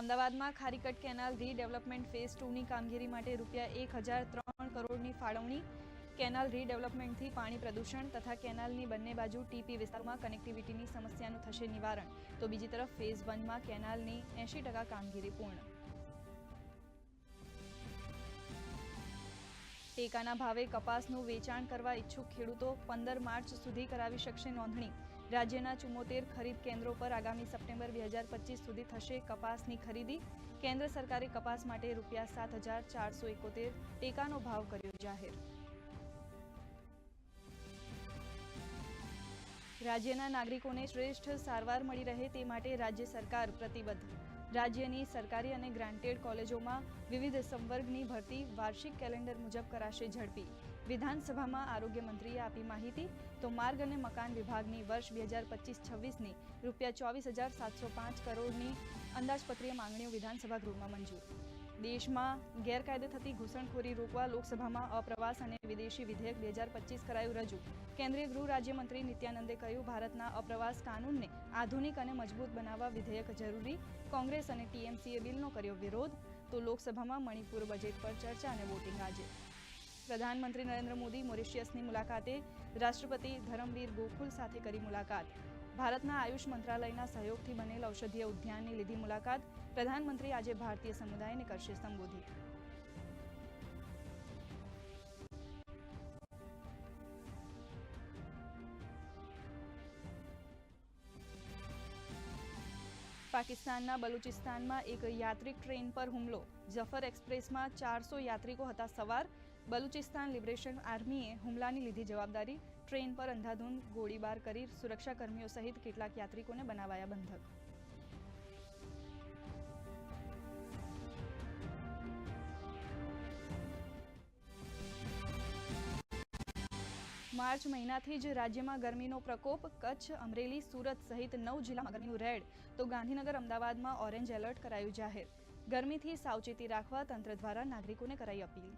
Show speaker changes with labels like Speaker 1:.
Speaker 1: અમદાવાદમાં Kharikat canal redevelopment phase ટુની કામગીરી માટે રૂપિયા એક હજાર ત્રણ કરોડની ફાળવણી. કેનાલ રીડેવલપમેન્ટથી પાણી પ્રદૂષણ તથા કેનાલની બંને બાજુ ટીપી વિસ્તારમાં કનેક્ટિવિટીની સમસ્યાનું થશે નિવારણ. તો બીજી તરફ ફેઝ વનમાં કેનાલની એંશી કામગીરી પૂર્ણ. ટેકાના ભાવે કપાસનું વેચાણ કરવા ઈચ્છુક ખેડૂતો પંદર માર્ચ સુધી કરાવી શકશે નોંધણી. રાજ્યના ચુમ્મોતેર ખરીદ કેન્દ્રો પર આગામી સપ્ટેમ્બર બે હજાર પચીસ સુધી થશે કપાસની ખરીદી. કેન્દ્ર સરકારે કપાસ માટે રૂપિયા સાત હજાર ચારસો એકોતેર ટેકાનો ભાવ કર્યો જાહેર. રાજ્યના નાગરિકોને શ્રેષ્ઠ સારવાર મળી રહે તે માટે રાજ્ય સરકાર પ્રતિબદ્ધ. રાજ્યની સરકારી અને ગ્રાન્ટેડ કોલેજોમાં વિવિધ સંવર્ગની ભરતી વાર્ષિક કેલેન્ડર મુજબ કરાશે ઝડપી. વિધાનસભામાં આરોગ્ય મંત્રીએ આપી માહિતી, તો માર્ગ અને મકાન વિભાગની વર્ષ બે હજાર પચીસ છવ્વીસની રૂપિયા ચોવીસ હજાર સાતસો પાંચ કરોડની અંદાજપત્રીય માંગણીઓ વિધાનસભા ગૃહમાં મંજૂર. દેશમાં ગેરકાયદે થતી ઘૂસણખોરી રોકવા લોકસભામાં અપ્રવાસ અને વિદેશી વિધેયક બે હજાર પચીસ કરાયું રજૂ. કેન્દ્રીય ગૃહ રાજ્યમંત્રી નિત્યાનંદે કહ્યું, ભારતના અપ્રવાસ કાનૂનને આધુનિક અને મજબૂત બનાવવા વિધેયક જરૂરી. કોંગ્રેસ અને ટીએમસીએ બિલનો કર્યો વિરોધ. તો લોકસભામાં મણિપુર બજેટ પર ચર્ચા અને વોટિંગ આજે. પ્રધાનમંત્રી નરેન્દ્ર મોદી મોરિશિયસની મુલાકાતે રાષ્ટ્રપતિ ધરમવીર ગોકુલ સાથે કરી મુલાકાત. ભારતના આયુષ મંત્રાલયના સહયોગથી બનેલ ઔષધીય ઉદ્યાનની લીધી મુલાકાત પ્રધાનમંત્રી આજે ભારતીય સમુદાયને કરશે સંબોધિત. પાકિસ્તાનના બલુચિસ્તાનમાં એક યાત્રિક ટ્રેન પર હુમલો. જફર એક્સપ્રેસમાં ચારસો યાત્રિકો હતા સવાર. બલુચિસ્તાન લિબરેશન આર્મીએ હુમલાની લીધી જવાબદારી, ટ્રેન પર અંધાધૂંધ ગોળીબાર કરી સુરક્ષાકર્મીઓ સહિત કેટલાક યાત્રિકોને બનાવાયા બંધક. માર્ચ મહિનાથી જ રાજ્યમાં ગરમીનો પ્રકોપ, કચ્છ, અમરેલી, સુરત સહિત નવ જિલ્લામાં ગરમીનું રેડ, તો ગાંધીનગર, અમદાવાદમાં ઓરેન્જ એલર્ટ કરાયું જાહેર. ગરમીથી સાવચેતી રાખવા તંત્ર દ્વારા નાગરિકોને કરાઈ અપીલ.